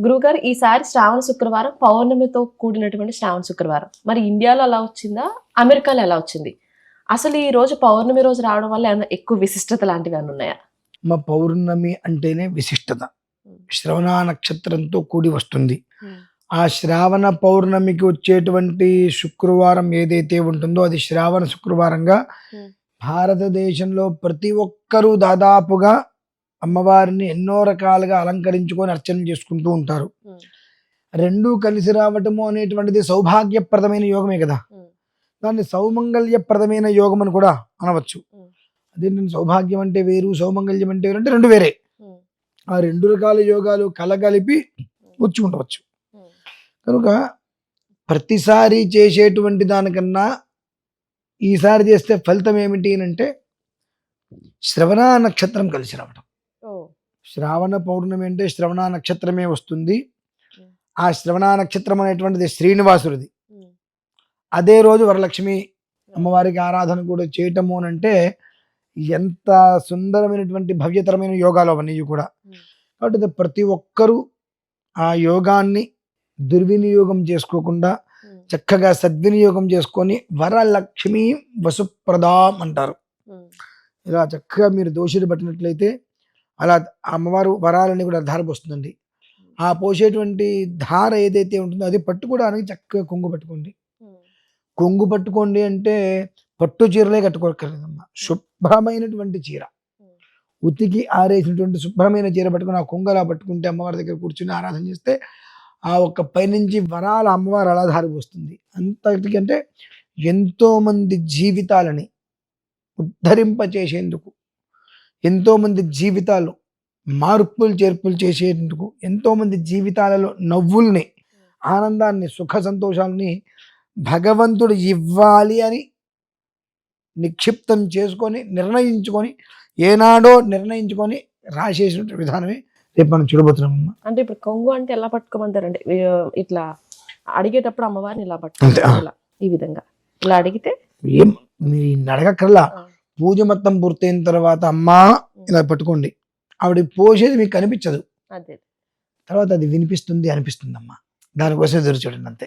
గురుగారు ఈసారి శ్రావణ శుక్రవారం పౌర్ణమితో కూడినటువంటి శ్రావణ శుక్రవారం. మరి ఇండియాలో ఎలా వచ్చిందా? అమెరికాలో ఎలా వచ్చింది? అసలు ఈ రోజు పౌర్ణమి రోజు రావడం వల్ల ఏమైనా ఎక్కువ విశిష్టత లాంటివి ఏమైనా ఉన్నాయా? మా పౌర్ణమి అంటేనే విశిష్టత. శ్రవణ నక్షత్రంతో కూడి వస్తుంది. ఆ శ్రావణ పౌర్ణమికి వచ్చేటువంటి శుక్రవారం ఏదైతే ఉంటుందో అది శ్రావణ శుక్రవారంగా. భారతదేశంలో ప్రతి ఒక్కరూ దాదాపుగా అమ్మవారిని ఎన్నో రకాలుగా అలంకరించుకొని అర్చన చేసుకుంటూ ఉంటారు. రెండూ కలిసి రావటము అనేటువంటిది సౌభాగ్యప్రదమైన యోగమే కదా. దాన్ని సౌమంగళ్యప్రదమైన యోగం అని కూడా అనవచ్చు. Hmm. అదేంటంటే సౌభాగ్యం అంటే వేరు సౌమంగళ్యం అంటే వేరు అంటే రెండు వేరే. ఆ రెండు రకాల యోగాలు కలగలిపి వచ్చి ఉండవచ్చు. కనుక ప్రతిసారి చేసేటువంటి దానికన్నా ఈసారి చేస్తే ఫలితం ఏమిటి అని అంటే శ్రవణ నక్షత్రం కలిసి రావడం ఓ, శ్రావణ పౌర్ణమి అంటే శ్రవణ నక్షత్రమే వస్తుంది. ఆ శ్రవణ నక్షత్రం అనేటువంటిది శ్రీనివాసుడిది. అదే రోజు వరలక్ష్మి అమ్మవారికి ఆరాధన కూడా చేయటము అని అంటే ఎంత సుందరమైనటువంటి భవ్యతరమైన యోగాలు అవన్నీ కూడా. కాబట్టి ప్రతి ఒక్కరూ ఆ యోగాన్ని దుర్వినియోగం చేసుకోకుండా చక్కగా సద్వినియోగం చేసుకొని వరలక్ష్మి వసుప్రదాం అంటారు. ఇలా చక్కగా మీరు దోషులు పట్టినట్లయితే అలా అమ్మవారు వరాలని కూడా ధార పోస్తుందండి. ఆ పోసేటువంటి ధార ఏదైతే ఉంటుందో అది పట్టుకోవడానికి చక్కగా కొంగు పట్టుకోండి. కొంగు పట్టుకోండి అంటే పట్టు చీరలే కట్టుకోకర్లేదమ్మా శుభ్రమైనటువంటి చీర. ఉతికి ఆరేసినటువంటి శుభ్రమైన చీర పట్టుకుని ఆ కొంగలా పట్టుకుంటే అమ్మవారి దగ్గర కూర్చుని ఆరాధన చేస్తే ఆ ఒక్క పైనుంచి వరాల అమ్మవారు అలా ధారిపోస్తుంది అంతటికంటే ఎంతో మంది జీవితాలని ఉద్ధరింపచేసేందుకు ఎంతో మంది జీవితాలు మార్పులు చేర్పులు చేసేందుకు ఎంతో మంది జీవితాలలో నవ్వుల్ని ఆనందాన్ని సుఖ సంతోషాలని భగవంతుడు ఇవ్వాలి అని నిక్షిప్తం చేసుకొని నిర్ణయించుకొని ఏనాడో నిర్ణయించుకొని రాసేసిన విధానమే రేపు మనం చూడబోతున్నామమ్మా అంటే ఇప్పుడు కొంగు అంటే ఎలా పట్టుకోమంటారండి? ఈ, ఇట్లా అడిగేటప్పుడు అమ్మవారిని ఇలా పట్టుకోవాలి ఈ విధంగా. ఇలా అడిగితే ఏం మీరు నడగక్కర్లా. పూజ మొత్తం పూర్తయిన తర్వాత అమ్మా ఇలా పట్టుకోండి. ఆవిడ పోసేది మీకు కనిపించదు. తర్వాత అది వినిపిస్తుంది అనిపిస్తుంది అమ్మా దానికోసం ఎదురు చూడండి అంతే.